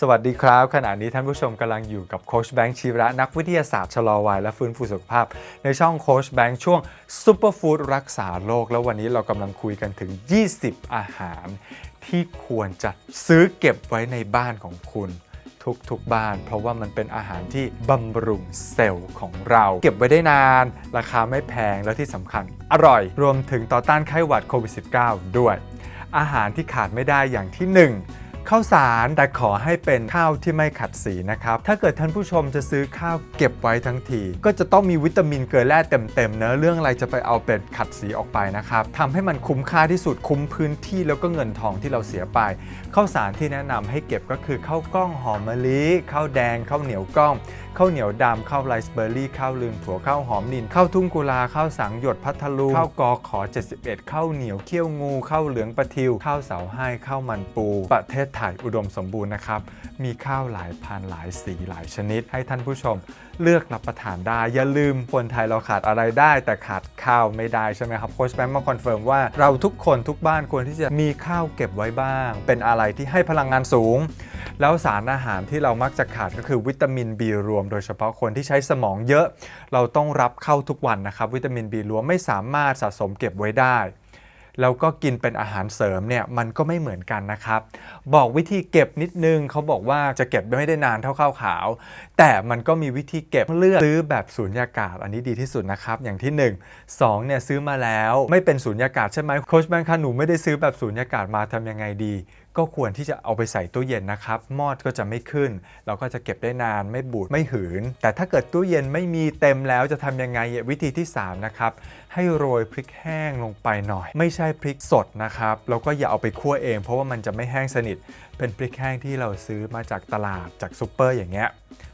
สวัสดีครับ ขณะนี้ท่านผู้ชมกำลังอยู่กับโคชแบงค์ชีระนักวิทยาศาสตร์ชะลอวัยและฟื้นฟูสุขภาพ ในช่องโคชแบงค์ช่วงซูเปอร์ฟู้ดรักษาโรคแล้ววันนี้เรากำลังคุยกันถึง 20 อาหาร ที่ควรจะซื้อเก็บไว้ในบ้านของคุณ ทุกๆบ้าน เพราะว่ามันเป็นอาหารที่บำรุงเซลล์ของเรา เก็บไว้ได้นาน ราคาไม่แพงแล้วที่สำคัญ อร่อย รวมถึงต่อต้านไข้หวัดโควิด -19 ด้วย อาหารที่ขาดไม่ได้อย่างที่หนึ่ง ข้าวสารแต่ขอให้เป็นข้าวที่ไม่ขัดสีนะครับ ถ้าเกิดท่านผู้ชมจะซื้อข้าวเก็บไว้ทั้งที ก็จะต้องมีวิตามินเกลือแร่เต็มๆเนอะเรื่องอะไรจะไปเอาเป็นขัดสีออกไปนะครับทำให้มันคุ้มค่าที่สุดคุ้มพื้นที่แล้วก็เงินทองที่เราเสียไปข้าวสารที่แนะนำให้เก็บก็คือข้าวกล้องหอมมะลิข้าวแดงข้าวเหนียวกล้องข้าวเหนียวดำข้าวไรซ์เบอร์รี่ข้าวลืมถั่วข้าวหอมนินข้าวทุ่งกุลาข้าวสังหยดพัทลุงข้าวกอขอ 71ข้าวเหนียวเขี้ยวงูข้าวเหลืองปะทิวข้าวเสาให้ข้าวมันปูประเทศไทยอุดมสมบูรณ์นะครับ มีข้าวหลายพันหลายสีหลายชนิด ให้ท่านผู้ชมเลือกรับประทานได้ อย่าลืมคนไทยเราขาดอะไรได้ แต่ขาดข้าวไม่ได้ใช่ไหมครับโค้ชแบงค์มาคอนเฟิร์มว่าเราทุกคนทุกบ้านควรที่จะมีข้าวเก็บไว้บ้าง เป็นอะไรที่ให้พลังงานสูง แล้วสารอาหารที่เรามักจะขาดก็คือวิตามิน B รวม โดยเฉพาะคนที่ใช้สมองเยอะ เราต้องรับเข้าทุกวันนะครับ วิตามิน B รวมไม่สามารถสะสมเก็บไว้ได้ แล้วก็กินเป็นอาหารเสริมเนี่ยมันก็ไม่เหมือนกันนะครับ บอกวิธีเก็บนิดนึงเขาบอกว่าจะเก็บไม่ได้นานเท่าข้าวขาว แต่มันก็มีวิธีเก็บเลือกซื้อแบบสูญญากาศ อันนี้ดีที่สุดนะครับ อย่างที่ 1 2เนี่ยซื้อมาแล้ว ไม่เป็นสูญญากาศใช่ไหมโค้ชแบงค์คะหนูไม่ได้ซื้อแบบสูญญากาศมาทำยังไงดี ก็ควรที่จะเอาไปใส่ตู้เย็นนะครับ มอดก็จะไม่ขึ้น เราก็จะเก็บได้นานไม่บูดไม่หืน แต่ถ้าเกิดตู้เย็นไม่มีเต็มแล้วจะทำยังไงวิธีที่ 3 นะครับ ให้โรยพริกแห้งลงไปหน่อย ไม่ใช่พริกสดนะครับแล้วก็อย่าเอาไปคั่วเอง เพราะว่ามันจะไม่แห้งสนิท เป็นพริกแห้งที่เราซื้อมาจากตลาดจากซูเปอร์อย่างเงี้ย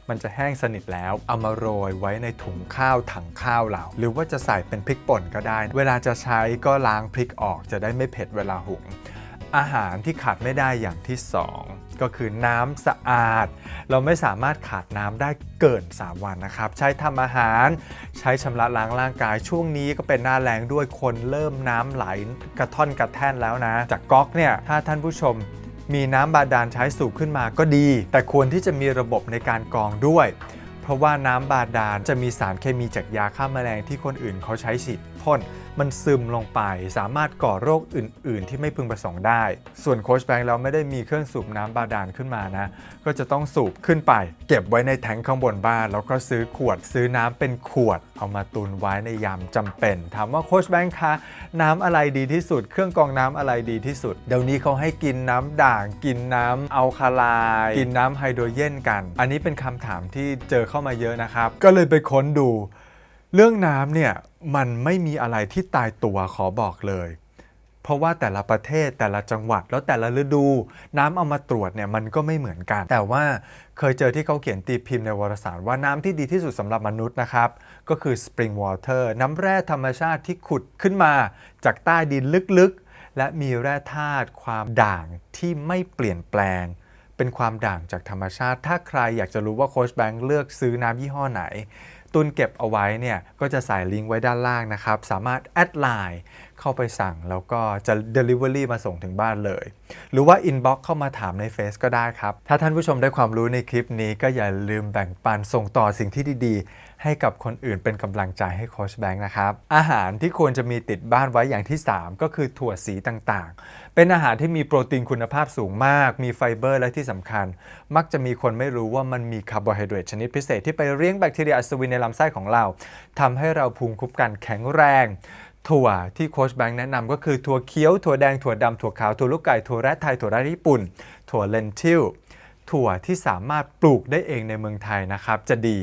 มันจะแห้งสนิทแล้ว เอามาโรยไว้ในถุงข้าวถังข้าวเราหรือว่าจะใส่เป็นพริกป่นก็ได้ เวลาจะใช้ก็ล้างพริกออกจะได้ไม่เผ็ดเวลาหุง อาหารที่ขาดไม่ได้อย่างที่ 2 ก็คือน้ำสะอาด เราไม่สามารถขาดน้ำได้เกิน 3 วันนะครับ ใช้ทำอาหาร ใช้ชำระล้างร่างกาย ช่วงนี้ก็เป็นหน้าแรงด้วยคนเริ่มน้ำไหลกระท่อนกระแท่นแล้วนะ จากก๊อกเนี่ยถ้าท่านผู้ชมมีน้ำบาดาลใช้สูบขึ้นมาก็ดี แต่ควรที่จะมีระบบในการกรองด้วย เพราะว่าน้ำบาดาลจะมีสารเคมีจากยาฆ่าแมลงที่คนอื่นเขาใช้ฉีดพ่น มันซึมลงไป สามารถก่อโรคอื่น ๆ ที่ไม่พึงประสงค์ได้ ส่วนโคชแบงค์เราไม่ได้มีเครื่องสูบน้ำบาดาลขึ้นมานะ ก็จะต้องสูบขึ้นไป เก็บไว้ในแทงข้างบนบ้าน แล้วก็ซื้อขวดซื้อน้ำเป็นขวด เอามาตุนไว้ในยามจำเป็น ถามว่าโคชแบงค์คะน้ำอะไรดีที่สุด เครื่องกรองน้ำอะไรดีที่สุด เดี๋ยวนี้เขาให้กินน้ำด่าง กินน้ำอัลคาไลกินน้ำไฮโดรเจนกัน อันนี้เป็นคำถามที่เจอเข้ามาเยอะนะครับ ก็เลยไปค้นดู เรื่องน้ำเนี่ยมันไม่มีอะไรที่ตายตัวขอบอกเลย เพราะว่าแต่ละประเทศแต่ละจังหวัดแล้วแต่ละฤดู น้ำเอามาตรวจเนี่ยมันก็ไม่เหมือนกัน แต่ว่าเคยเจอที่เขาเขียนตีพิมพ์ในวารสารว่าน้ำที่ดีที่สุดสำหรับมนุษย์นะครับ ก็คือ spring water น้ำแร่ธรรมชาติที่ขุดขึ้นมาจากใต้ดินลึกๆ และมีแร่ธาตุความด่างที่ไม่เปลี่ยนแปลงเป็นความด่างจากธรรมชาติ ถ้าใครอยากจะรู้ว่าโค้ชแบงค์เลือกซื้อน้ำยี่ห้อไหน ตุนเก็บเอาไว้เนี่ยก็จะใส่ลิงก์ไว้ด้านล่างนะครับ สามารถแอดไลน์เข้าไปสั่งแล้วก็จะ Delivery มาส่งถึงบ้านเลย หรือว่า Inbox เข้ามาถามในเฟซก็ได้ครับ ถ้าท่านผู้ชมได้ความรู้ในคลิปนี้ก็อย่าลืมแบ่งปันส่งต่อสิ่งที่ดีๆ ให้กับคนอื่นเป็นกำลังใจให้โคชแบงค์นะครับ อาหารที่ควรจะมีติดบ้านไว้อย่างที่ 3 ก็คือถั่วสีต่างๆ เป็นอาหารที่มีโปรตีนคุณภาพสูงมาก มีไฟเบอร์และที่สำคัญ มักจะมีคนไม่รู้ว่ามันมีคาร์โบไฮเดรตชนิดพิเศษที่ไปเลี้ยงแบคทีเรียอัศวินในลำไส้ของเราทำให้เราภูมิคุ้มกันแข็งแรงถั่วที่โค้ชแบงค์แนะนำก็คือถั่วเขียว ถั่วแดง ถั่วดำถั่วขาว ถั่วลูกไก่ ถั่วแรดไทย ถั่วแรดญี่ปุ่น ถั่วเลนทิล ถั่วที่สามารถปลูกได้เองในเมืองไทยนะครับ จะดี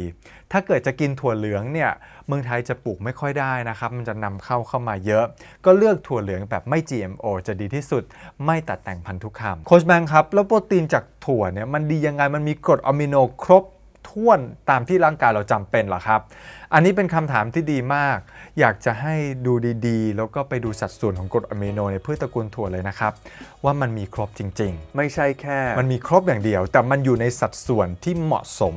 ถ้าเกิดจะกินถั่วเหลืองเนี่ยเมืองไทยจะปลูกไม่ค่อยได้นะครับ มันจะนำเข้าเข้ามาเยอะ ก็เลือกถั่วเหลืองแบบไม่ GMO จะดีที่สุด ไม่ตัดแต่งพันธุกรรมโคชแบงค์ครับ แล้วโปรตีนจากถั่วเนี่ยมันดียังไงมันมีกรดอะมิโนครบ ถ้วนตามที่ร่างกายเราจำเป็นเหรอครับ อันนี้เป็นคำถามที่ดีมาก อยากจะให้ดูดีๆ แล้วก็ไปดูสัดส่วนของกรดอะมิโนในพืชตระกูลถั่วเลยนะครับ ว่ามันมีครบจริง ๆ ไม่ใช่แค่ มันมีครบอย่างเดียว แต่มันอยู่ในสัดส่วนที่เหมาะสม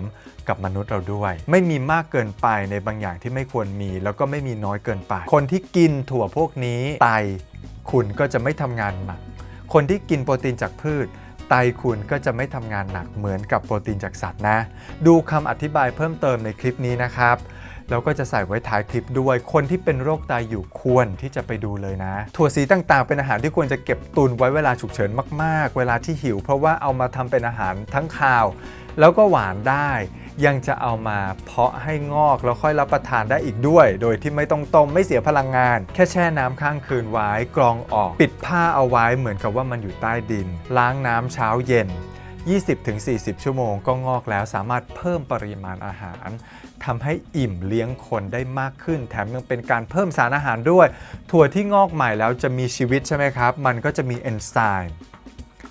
กับมนุษย์เราด้วย ไม่มีมากเกินไปในบางอย่างที่ไม่ควรมี แล้วก็ไม่มีน้อยเกินไป คนที่กินถั่วพวกนี้ไตคุณก็จะไม่ทำงานหนักคนที่กินโปรตีนจากพืช ไตคุณก็จะไม่ทำงานหนักเหมือนกับโปรตีนจากสัตว์นะ ดูคำอธิบายเพิ่มเติมในคลิปนี้นะครับ แล้วก็จะใส่ไว้ท้ายคลิปด้วย คนที่เป็นโรคไตอยู่ควรที่จะไปดูเลยนะ ถั่วสีต่างๆ เป็นอาหารที่ควรจะเก็บตุนไว้เวลาฉุกเฉินมาก ๆ เวลาที่หิว เพราะว่าเอามาทำเป็นอาหารทั้งคาว แล้วก็หวานได้ ยังจะเอามาเพาะให้งอกแล้วค่อยรับประทานได้อีกด้วย โดยที่ไม่ต้องต้มไม่เสียพลังงาน แค่แช่น้ำข้างคืนไว้กรองออก ปิดผ้าเอาไว้เหมือนกับว่ามันอยู่ใต้ดิน ล้างน้ำเช้าเย็น20-40 ชั่วโมงก็งอกแล้วสามารถเพิ่มปริมาณอาหาร ทำให้อิ่มเลี้ยงคนได้มากขึ้น แถมยังเป็นการเพิ่มสารอาหารด้วย ถั่วที่งอกใหม่แล้วจะมีชีวิตใช่ไหมครับ มันก็จะมีเอนไซม์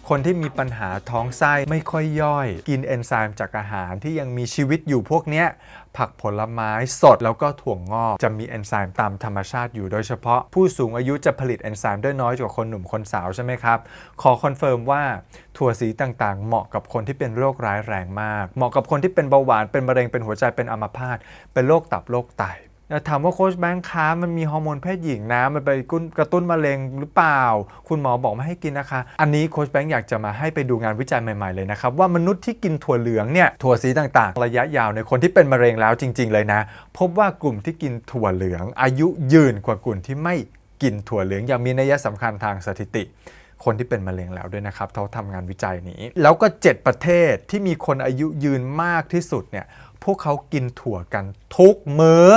คนที่มีปัญหาท้องไส้ไม่ค่อยย่อย กินเอนไซม์จากอาหารที่ยังมีชีวิตอยู่พวกเนี้ย ผักผลไม้สดแล้วก็ถั่วงอก จะมีเอนไซม์ตามธรรมชาติอยู่โดยเฉพาะผู้สูงอายุจะผลิตเอนไซม์ได้น้อยกว่าคนหนุ่มคนสาวใช่ไหมครับ ขอคอนเฟิร์มว่าถั่วสีต่างๆ เหมาะกับคนที่เป็นโรคร้ายแรงมาก เหมาะกับคนที่เป็นเบาหวานเป็นมะเร็งเป็นหัวใจเป็นอัมพาตเป็นโรคตับโรคไต ถามว่าโค้ชแบงค์ค้ามันมีฮอร์โมนเพศหญิงนะ มันไปกระตุ้นมะเร็งหรือเปล่า คุณหมอบอกไม่ให้กินนะคะ อันนี้โค้ชแบงค์อยากจะมาให้ไปดูงานวิจัยใหม่ๆเลยนะครับ ว่ามนุษย์ที่กินถั่วเหลืองเนี่ยถั่วสีต่างๆ ระยะยาวในคนที่เป็นมะเร็งแล้วจริง ๆ เลยนะ พบว่ากลุ่มที่กินถั่วเหลือง อายุยืนกว่ากลุ่มที่ไม่กินถั่วเหลืองอย่างมีนัยสำคัญทางสถิติ คนที่เป็นมะเร็งแล้วด้วยนะครับเขาทำงานวิจัยนี้ แล้วก็ 7 ประเทศที่มีคนอายุยืนมากที่สุดเนี่ยพวกเขากินถั่วกันทุกมื้อ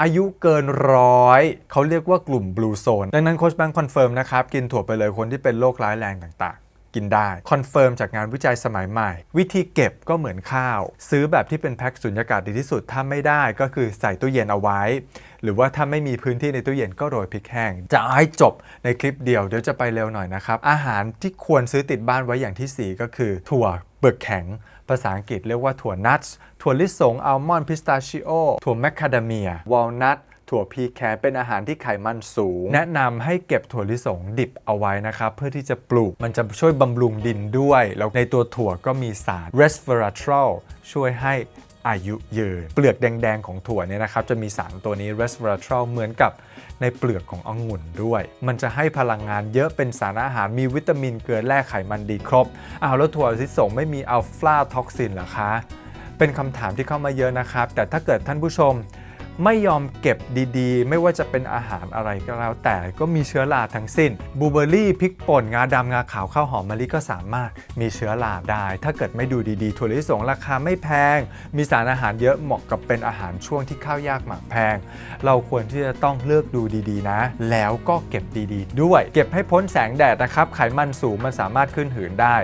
อายุเกินร้อยเขาเรียกว่ากลุ่มบลูโซนดังนั้นโคชแบงค์คอนเฟิร์มนะครับ กินถั่วไปเลยคนที่เป็นโรคร้ายแรงต่างๆ กินได้ คอนเฟิร์มจากงานวิจัยสมัยใหม่ วิธีเก็บก็เหมือนข้าว ซื้อแบบที่เป็นแพ็คสุญญากาศดีที่สุดถ้าไม่ได้ก็คือใส่ตู้เย็นเอาไว้ หรือว่าถ้าไม่มีพื้นที่ในตู้เย็นก็โรยพริกแห้ง จะอาให้จบในคลิปเดียวเดี๋ยวจะไปเร็วหน่อยนะครับ อาหารที่ควรซื้อติดบ้านไว้อย่างทีสี่ 4 ก็คือ ถั่วเปลือกแข็ง ภาษาอังกฤษเรียกว่าถั่วนัทถั่วลิสงอัลมอนด์พิสตาชิโอถั่วแมคคาเดเมียวอลนัทถั่วพีแคเป็นอาหารที่ไขมันสูง แนะนำให้เก็บถั่วลิสงดิบเอาไว้นะครับ เพื่อที่จะปลูกมันจะช่วยบำรุงดินด้วย แล้วในตัวถั่วก็มีสาร resveratrol ช่วยให้ อายุยืน เปลือกแดง ๆ ของถั่วเนี่ยนะครับ จะมีสารตัวนี้ resveratrol เหมือนกับในเปลือกขององุ่นด้วย มันจะให้พลังงานเยอะเป็นสารอาหารมีวิตามินเกลือแร่ไขมันดีครบอ้าวแล้วถั่วลิสงไม่มีอัลฟาท็อกซินเหรอคะ เป็นคำถามที่เข้ามาเยอะนะครับ แต่ถ้าเกิดท่านผู้ชม ไม่ยอมเก็บดีๆ ไม่ว่าจะเป็นอาหารอะไรก็แล้ว แต่ก็มีเชื้อราทั้งสิ้นบลูเบอร์รี่พริกป่นงาดำงาขาวข้าวหอมมะลิก็สามารถมีเชื้อราได้ ถ้าเกิดไม่ดูดีๆถั่วลิสงราคาไม่แพง มีสารอาหารเยอะเหมาะกับเป็นอาหารช่วงที่ข้าวยากหมากแพง เราควรที่จะต้องเลือกดูดีๆ นะ แล้วก็เก็บดีๆ ด้วย เก็บให้พ้นแสงแดดนะครับไขมันสูงมันสามารถขึ้นหืนได้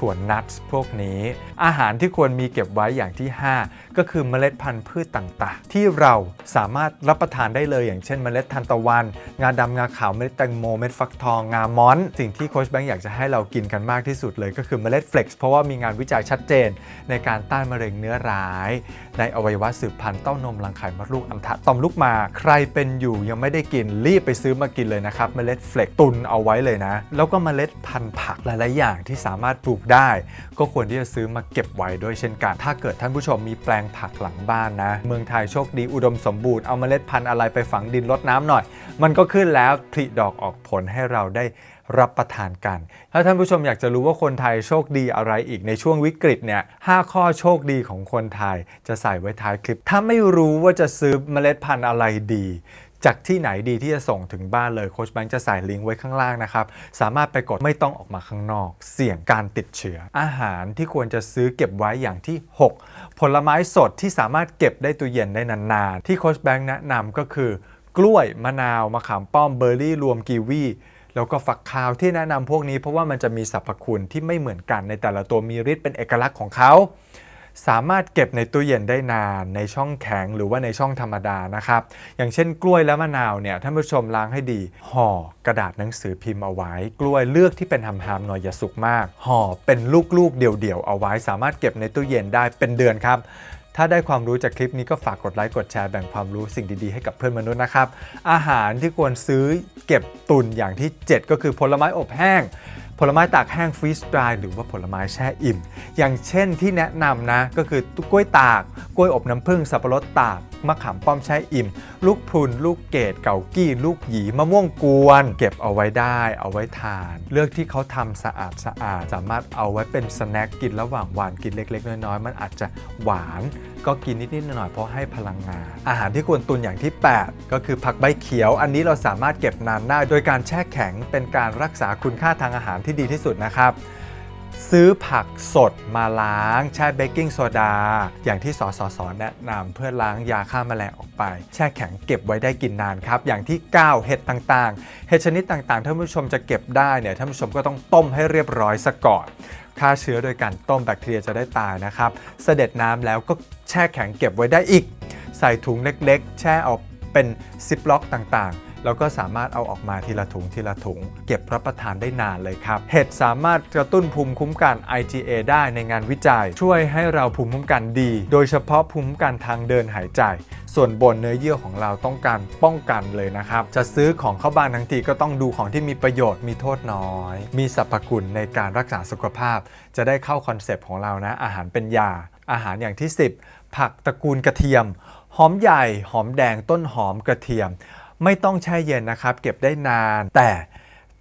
ถั่วนัทพวกนี้ อาหารที่ควรมีเก็บไว้อย่างที่ 5 ก็คือเมล็ดพันธุ์พืชต่างๆ ที่เราสามารถรับประทานได้เลยอย่างเช่น เมล็ดทานตะวัน งาดำงาขาวเมล็ดแตงโมเมล็ดฟักทองงามอน สิ่งที่โคชแบงค์อยากจะให้เรากินกันมากที่สุดเลยก็คือเมล็ดเฟล็กซ์เพราะว่ามีงานวิจัยชัดเจน ในการต้านมะเร็งเนื้อร้าย ในอวัยวะสืบพันธุ์เต้านมรังไข่มดลูกอัมทะต่อมลูกหมากใครเป็นอยู่ยังไม่ได้กินรีบไปซื้อมากินเลยนะครับเมล็ดเฟล็กซ์ตุนเอาไว้เลยนะ แล้วก็เมล็ดพันธุ์ผักหลายๆอย่างที่สามารถปลูกได้ ก็ควรที่จะซื้อมาเก็บไว้ด้วยเช่นกัน ถ้าเกิดท่านผู้ชมมีแปลงผักหลังบ้านนะ เมืองไทยโชคดีอุดมสมบูรณ์เอาเมล็ดพันธุ์อะไรไปฝังดินรดน้ำหน่อย มันก็ขึ้นแล้วผลิดอกออกผลให้เราได้รับประทานกัน ถ้าท่านผู้ชมอยากจะรู้ว่าคนไทยโชคดีอะไรอีกในช่วงวิกฤตเนี่ยหข้อโชคดีของคนไทย จะใส่ไว้ท้ายคลิป ถ้าไม่รู้ว่าจะซื้อเมล็ดพันธุ์อะไรดี จากที่ไหนดีที่จะส่งถึงบ้านเลยโค้ชแบงค์จะใส่ลิงก์ไว้ข้างล่างนะครับ สามารถไปกดไม่ต้องออกมาข้างนอก เสี่ยงการติดเชื้อ อาหารที่ควรจะซื้อเก็บไว้อย่างที่ 6 ผลไม้สดที่สามารถเก็บได้ตัวเย็นได้นานๆ ที่โค้ชแบงค์แนะนำก็คือกล้วยมะนาวมะขามป้อมเบอร์รี่รวมกีวีแล้วก็ฝักขาวที่แนะนำพวกนี้เพราะว่ามันจะมีสรรพคุณที่ไม่เหมือนกันในแต่ละตัวมีฤทธิ์เป็นเอกลักษณ์ของเขา สามารถเก็บในตู้เย็นได้นานในช่องแข็งหรือว่าในช่องธรรมดานะครับ อย่างเช่นกล้วยและมะนาวเนี่ยท่านผู้ชมล้างให้ดีห่อกระดาษหนังสือพิมพ์เอาไว้ กล้วยเลือกที่เป็นหำๆหน่อยอย่าสุกมาก ห่อเป็นลูกๆเดี่ยวๆเอาไว้ สามารถเก็บในตู้เย็นได้เป็นเดือนครับถ้าได้ความรู้จากคลิปนี้ก็ฝากกดไลค์กดแชร์แบ่งความรู้สิ่งดีๆให้กับเพื่อนมนุษย์นะครับ อาหารที่ควรซื้อเก็บตุนอย่างที่ 7 ก็คือผลไม้อบแห้ง ผลไม้ตากแห้งฟรีสไตล์หรือว่าผลไม้แช่อิ่ม อย่างเช่นที่แนะนำนะ ก็คือกล้วยตาก กล้วยอบน้ำผึ้งสับปะรดตาก มะขามป้อมแช่อิ่ม ลูกพรุน ลูกเกดเกากี้ลูกหยีมะม่วงกวน เก็บเอาไว้ได้เอาไว้ทาน เลือกที่เขาทำสะอาดสะอาด สามารถเอาไว้เป็นสแน็คกินระหว่างวันกินเล็ก ๆ น้อยๆมันอาจจะหวานก็กินนิดๆหน่อยๆเพราะให้พลังงาน อาหารที่ควรตุนอย่างที่ 8 ก็คือผักใบเขียว อันนี้เราสามารถเก็บนานได้โดยการแช่แข็งเป็นการรักษาคุณค่าทางอาหารที่ดีที่สุดนะครับ ซื้อผักสดมาล้างแช่เบกกิ้งโซดา อย่างที่สสสแนะนำเพื่อล้างยาฆ่าแมลงออกไป แช่แข็งเก็บไว้ได้กินนานครับ อย่างที่ 9 เห็ดต่างๆ เห็ดชนิดต่างๆท่านผู้ชมจะเก็บได้เนี่ยท่านผู้ชมก็ต้องต้มให้เรียบร้อยซะก่อนฆ่าเชื้อโดยการต้มแบคทีเรียจะได้ตายนะครับ เสด็จน้ำแล้วก็แช่แข็งเก็บไว้ได้อีก ใส่ถุงเล็กๆ แช่เอาเป็นซิปล็อกต่างๆ แล้วก็สามารถเอาออกมาทีละถุงทีละถุง เก็บรับประทานได้นานเลยครับ เห็ดสามารถกระตุ้นภูมิคุ้มกัน IgA ได้ในงานวิจัย ช่วยให้เราภูมิคุ้มกันดี โดยเฉพาะภูมิคุ้มกันทางเดินหายใจ ส่วนบนเนื้อเยื่อของเราต้องการป้องกันเลยนะครับ จะซื้อของเข้าบ้านทั้งทีก็ต้องดูของที่มีประโยชน์มีโทษน้อย มีสรรพคุณในการรักษาสุขภาพ จะได้เข้าคอนเซปต์ของเรานะอาหารเป็นยา อาหารอย่างที่ 10 ผักตระกูลกระเทียมหอมใหญ่ หอมแดงต้นหอมกระเทียม ไม่ต้องแช่เย็นนะครับ เก็บได้นาน แต่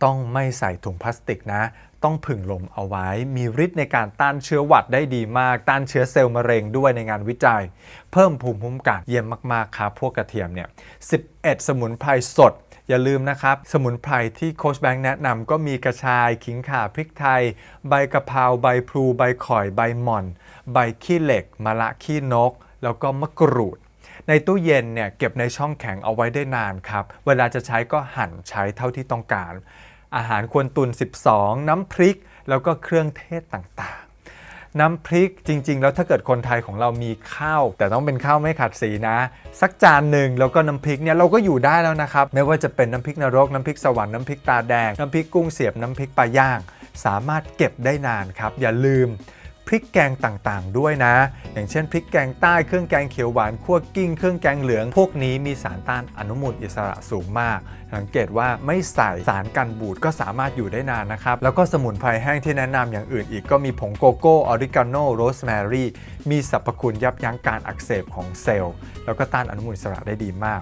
ต้องไม่ใส่ถุงพลาสติกนะ ต้องผึ่งลมเอาไว้ มีฤทธิ์ในการต้านเชื้อหวัดได้ดีมาก ต้านเชื้อเซลล์มะเร็งด้วยในงานวิจัย เพิ่มภูมิคุ้มกันเยี่ยมมากๆครับพวกกระเทียมเนี่ย 11 สมุนไพรสดอย่าลืมนะครับ สมุนไพรที่โค้ชแบงค์แนะนำก็มีกระชาย ขิงข่าพริกไทย ใบกะเพราใบพลู ใบข่อย ใบหม่อน ใบขี้เหล็กมะละขี้นก แล้วก็มะกรูด ในตู้เย็นเนี่ยเก็บในช่องแข็งเอาไว้ได้นานครับ เวลาจะใช้ก็หั่นใช้เท่าที่ต้องการ อาหารควรตุน 12 น้ำพริก แล้วก็เครื่องเทศต่างๆ น้ำพริกจริง ๆ แล้วถ้าเกิดคนไทยของเรามีข้าว แต่ต้องเป็นข้าวไม่ขัดสีนะ สักจานหนึ่งแล้วก็น้ำพริกเนี่ยเราก็อยู่ได้แล้วนะครับ ไม่ว่าจะเป็นน้ำพริกนรก น้ำพริกสวรรค์น้ำพริกตาแดง น้ำพริกกุ้งเสียบน้ำพริกปลาย่าง สามารถเก็บได้นานครับ อย่าลืม พริกแกงต่างๆ ด้วยนะ อย่างเช่นพริกแกงใต้เครื่องแกงเขียวหวานคั่วกิ้งเครื่องแกงเหลือง พวกนี้มีสารต้านอนุมูลอิสระสูงมาก สังเกตว่าไม่ใส่สารกันบูดก็สามารถอยู่ได้นานนะครับ แล้วก็สมุนไพรแห้งที่แนะนำอย่างอื่นอีกก็มีผงโกโก้ออริกาโนโรสแมรี่มีสรรพคุณยับยั้งการอักเสบของเซลล์ แล้วก็ต้านอนุมูลอิสระได้ดีมาก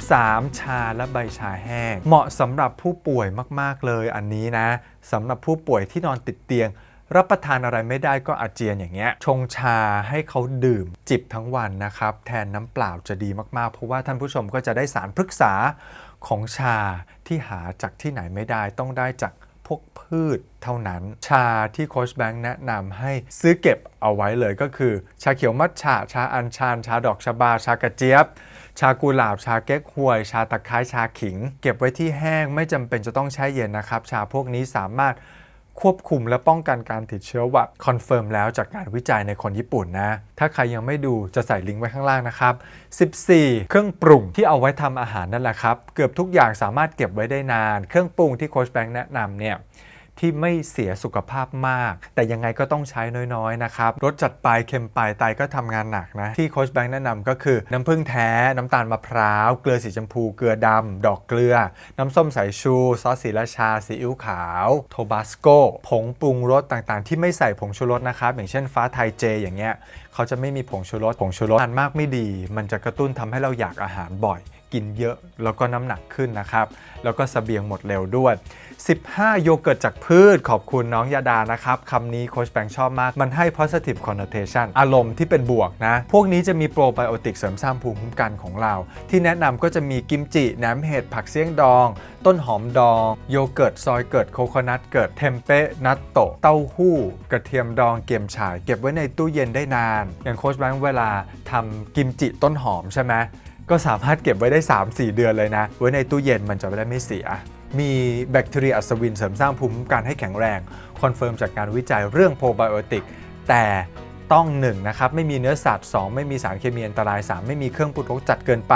13 ชาและใบชาแห้ง เหมาะสำหรับผู้ป่วยมากๆเลยอันนี้นะสำหรับผู้ป่วยที่นอนติดเตียง รับประทานอะไรไม่ได้ก็อาเจียนอย่างเงี้ยชงชาให้เขาดื่มจิบทั้งวันนะครับแทนน้ำเปล่าจะดีมากๆ เพราะว่าท่านผู้ชมก็จะได้สารพฤกษาของชาที่หาจากที่ไหนไม่ได้ต้องได้จากพวกพืชเท่านั้น ชาที่โคชแบงค์แนะนำให้ซื้อเก็บเอาไว้เลยก็คือ ชาเขียวมัทฉะชาอัญชันชาดอกชะบา ชากระเจี๊ยบ ชากุหลาบ ชาเก๊กฮวย ชาตะไคร้ชาขิง เก็บไว้ที่แห้งไม่จำเป็นจะต้องแช่เย็นนะครับ ชาพวกนี้สามารถ ควบคุมและป้องกันการติดเชื้อหวัดคอนเฟิร์มแล้วจากงานวิจัยในคนญี่ปุ่นนะ ถ้าใครยังไม่ดูจะใส่ลิงก์ไว้ข้างล่างนะครับ 14 เครื่องปรุงที่เอาไว้ทำอาหารนั่นแหละครับ เกือบทุกอย่างสามารถเก็บไว้ได้นาน เครื่องปรุงที่โค้ชแบงค์แนะนำเนี่ย ที่ไม่เสียสุขภาพมาก แต่ยังไงก็ต้องใช้น้อยๆนะครับรสจัดไปเค็มไปไตก็ทำงานหนักนะ ที่โค้ชแบงค์แนะนำก็คือน้ำผึ้งแท้ น้ำตาลมะพร้าว เกลือสีชมพู เกลือดำดอกเกลือ น้ำส้มสายชู ซอสสีราชา ซีอิ๊วขาว โทบาสโก ผงปรุงรสต่างๆ ที่ไม่ใส่ผงชูรสนะครับ อย่างเช่นฟ้าไทยเจ อย่างเงี้ยเขาจะไม่มีผงชูรส ผงชูรสทานมากไม่ดี มันจะกระตุ้นทำให้เราอยากอาหารบ่อย กินเยอะแล้วก็น้ำหนักขึ้นนะครับ แล้วก็สเสบียงหมดเร็วด้วย 15 โยเกิร์ตจากพืช ขอบคุณน้องยาดานะครับคำนี้โคชแบงค์ชอบมาก มันให้ positive connotation อารมณ์ที่เป็นบวกนะ พวกนี้จะมีโปรไบโอติกเสริมสร้างภูมิคุ้มกันของเรา ที่แนะนำก็จะมีกิมจิแหนมเห็ดผักเสี่ยงดอง ต้นหอมดอง โยเกิร์ต ซอยเกิร์ตโคโคนัทเกิร์ตเทมเปะนัตโตะเต้าหู้ กระเทียมดองเกี๊ยมฉ่าย เก็บไว้ในตู้เย็นได้นาน อย่างโคชแบงค์เวลาทำกิมจิต้นหอมใช่ไหมก็สามารถเก็บไว้ได้ 3-4 เดือนเลยนะ ไว้ในตู้เย็นมันจะไม่ได้ไม่เสีย มีแบคทีเรียอัศวินเสริมสร้างภูมิคุ้มกันให้แข็งแรง คอนเฟิร์มจากการวิจัยเรื่องโปรไบโอติก แต่ต้อง 1 นะครับ ไม่มีเนื้อสัตว์ 2 ไม่มีสารเคมีอันตราย 3 ไม่มีเครื่องปรุงรสจัดเกินไป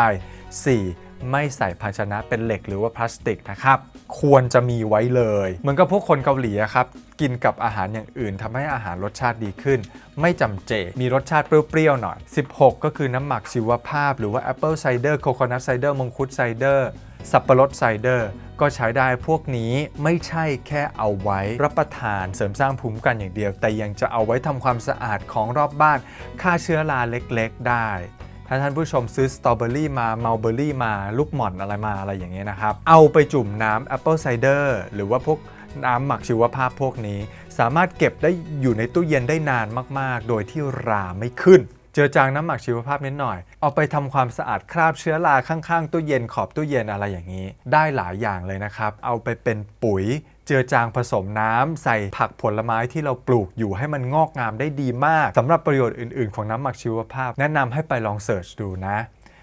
4 ไม่ใส่ภาชนะเป็นเหล็กหรือว่าพลาสติกนะครับ ควรจะมีไว้เลย เหมือนกับพวกคนเกาหลีครับ กินกับอาหารอย่างอื่นทำให้อาหารรสชาติดีขึ้น ไม่จำเจ มีรสชาติเปรี้ยวๆหน่อย 16 ก็คือน้ำหมักชีวภาพ หรือว่า Apple Cider Coconut Cider มงคุดไซเดอร์ สับปะรดไซเดอร์ก็ใช้ได้พวกนี้ไม่ใช่แค่เอาไว้รับประทานเสริมสร้างภูมิคุ้มกันอย่างเดียว แต่ยังจะเอาไว้ทำความสะอาดของรอบบ้านฆ่าเชื้อราเล็กๆ ได้ถ้าท่านผู้ชมซื้อสตรอเบอรี่มาเมลเบอรี่มาลูกหม่อนอะไรมาอะไรอย่างเงี้ยนะครับ เอาไปจุ่มน้ำแอปเปิลไซเดอร์หรือว่าพวกน้ำหมักชีวภาพพวกนี้ สามารถเก็บได้อยู่ในตู้เย็นได้นานมาก ๆ โดยที่ราไม่ขึ้น เจือจางน้ำหมักชีวภาพนิดหน่อย เอาไปทำความสะอาดคราบเชื้อราข้างๆตู้เย็นขอบตู้เย็นอะไรอย่างนี้ ได้หลายอย่างเลยนะครับ เอาไปเป็นปุ๋ยเจือจางผสมน้ำใส่ผักผลไม้ที่เราปลูกอยู่ให้มันงอกงามได้ดีมากสำหรับประโยชน์อื่นๆ ของน้ำหมักชีวภาพ แนะนำให้ไปลองเสิร์ชดูนะ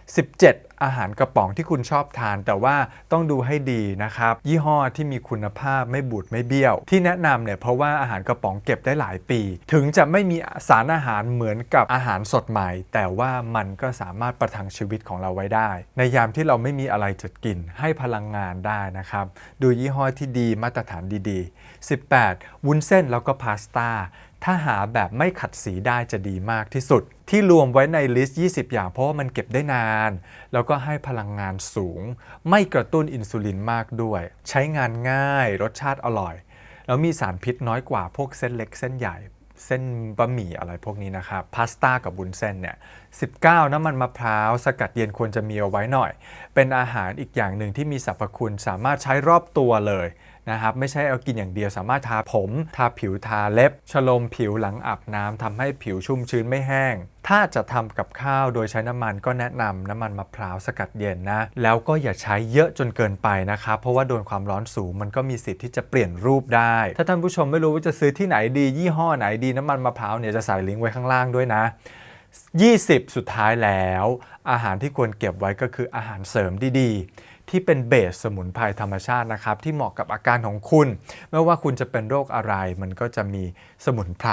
17 อาหารกระป๋องที่คุณชอบทาน แต่ว่าต้องดูให้ดีนะครับ ยี่ห้อที่มีคุณภาพไม่บูดไม่เบี้ยว ที่แนะนำเนี่ยเพราะว่าอาหารกระป๋องเก็บได้หลายปี ถึงจะไม่มีสารอาหารเหมือนกับอาหารสดใหม่ แต่ว่ามันก็สามารถประทังชีวิตของเราไว้ได้ ในยามที่เราไม่มีอะไรจะกินให้พลังงานได้นะครับ ดูยี่ห้อที่ดีมาตรฐานดีๆ 18 วุ้นเส้นแล้วก็พาสต้า ถ้าหาแบบไม่ขัดสีได้จะดีมากที่สุด ที่รวมไว้ในลิสต์ 20 อย่างเพราะว่ามันเก็บได้นาน แล้วก็ให้พลังงานสูง ไม่กระตุ้นอินซูลินมากด้วย ใช้งานง่าย รสชาติอร่อย แล้วมีสารพิษน้อยกว่าพวกเส้นเล็กเส้นใหญ่ เส้นบะหมี่อะไรพวกนี้นะครับพาสต้ากับบุนเส้นเนี่ย 19 น้ำมันมะพร้าว สกัดเย็นควรจะมีเอาไว้หน่อย เป็นอาหารอีกอย่างหนึ่งที่มีสรรพคุณสามารถใช้รอบตัวเลย นะครับไม่ใช่เอากินอย่างเดียวสามารถทาผม ทาผิวทาเล็บชโลมผิวหลังอาบน้ำทำให้ผิวชุ่มชื้นไม่แห้ง ถ้าจะทำกับข้าวโดยใช้น้ำมันก็แนะนำน้ำมันมะพร้าวสกัดเย็นนะ แล้วก็อย่าใช้เยอะจนเกินไปนะครับ เพราะว่าโดนความร้อนสูงมันก็มีสิทธิ์ที่จะเปลี่ยนรูปได้ ถ้าท่านผู้ชมไม่รู้ว่าจะซื้อที่ไหนดี ยี่ห้อไหนดีน้ำมันมะพร้าวเนี่ยจะใส่ลิงก์ไว้ข้างล่างด้วยนะ20 สุดท้ายแล้ว อาหารที่ควรเก็บไว้ก็คืออาหารเสริมดีๆ ที่เป็นเบสสมุนไพรธรรมชาตินะครับ ที่เหมาะกับอาการของคุณ ไม่ว่าคุณจะเป็นโรคอะไร มันก็จะมีสมุนไพร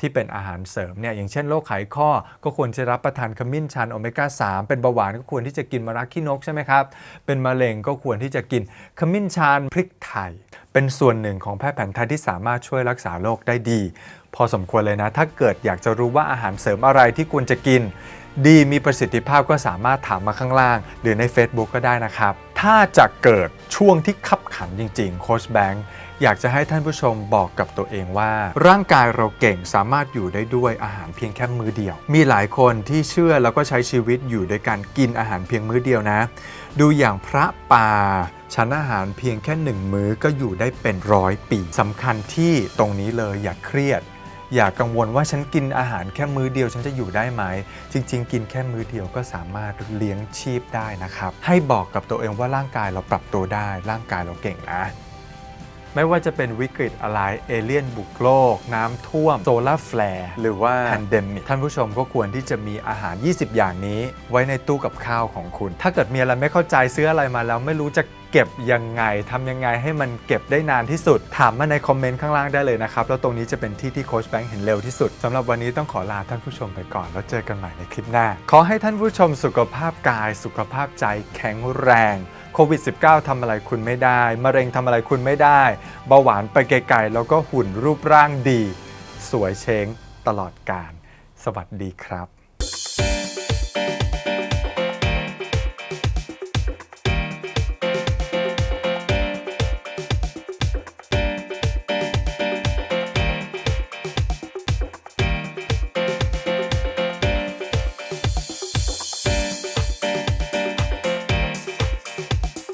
ที่เป็นอาหารเสริมเนี่ยอย่างเช่นโรคไขข้อ ก็ควรจะรับประทานขมิ้นชันโอเมก้า 3 เป็นเบาหวานก็ควรที่จะกินมะระขี้นกใช่ไหมครับ เป็นมะเร็งก็ควรที่จะกินขมิ้นชันพริกไทย เป็นส่วนหนึ่งของแพทย์แผนไทยที่สามารถช่วยรักษาโรคได้ดี พอสมควรเลยนะ ถ้าเกิดอยากจะรู้ว่าอาหารเสริมอะไรที่ควรจะกิน ดีมีประสิทธิภาพก็สามารถถามมาข้างล่าง หรือใน Facebook ก็ได้นะครับ ถ้าจะเกิดช่วงที่ขับขันจริงๆ โค้ชแบงค์อยากจะให้ท่านผู้ชมบอกกับตัวเองว่า ร่างกายเราเก่งสามารถอยู่ได้ด้วยอาหารเพียงแค่มื้อเดียว มีหลายคนที่เชื่อแล้วก็ใช้ชีวิตอยู่โดยการกินอาหารเพียงมื้อเดียวนะ ดูอย่างพระป่าชั้นอาหารเพียงแค่หนึ่งมื้อก็อยู่ได้เป็นร้อยปีสำคัญที่ตรงนี้เลยอย่าเครียด อย่ากังวลว่าฉันกินอาหารแค่มื้อเดียวฉันจะอยู่ได้ไหม จริง ๆ กินแค่มื้อเดียวก็สามารถเลี้ยงชีพได้นะครับ ให้บอกกับตัวเองว่าร่างกายเราปรับตัวได้ ร่างกายเราเก่งนะไม่ว่าจะเป็นวิกฤตอะไร เอเลี่ยนบุกโลก น้ำท่วม โซลาร์แฟลร์หรือว่าแพนเดมิกท่านผู้ชมก็ควรที่จะมีอาหาร 20 อย่างนี้ ไว้ในตู้กับข้าวของคุณ ถ้าเกิดมีอะไรไม่เข้าใจซื้ออะไรมาแล้วไม่รู้จะ เก็บยังไงทำยังไงให้มันเก็บได้นานที่สุด ถามมาในคอมเมนต์ข้างล่างได้เลยนะครับ แล้วตรงนี้จะเป็นที่ที่โค้ชแบงค์เห็นเร็วที่สุดสำหรับวันนี้ต้องขอลาท่านผู้ชมไปก่อน แล้วเจอกันใหม่ในคลิปหน้า ขอให้ท่านผู้ชมสุขภาพกาย สุขภาพใจแข็งแรงโควิด -19 ทำอะไรคุณไม่ได้ มะเร็งทำอะไรคุณไม่ได้ เบาหวานไปไกลๆ แล้วก็หุ่นรูปร่างดี สวยเช้งตลอดกาล สวัสดีครับ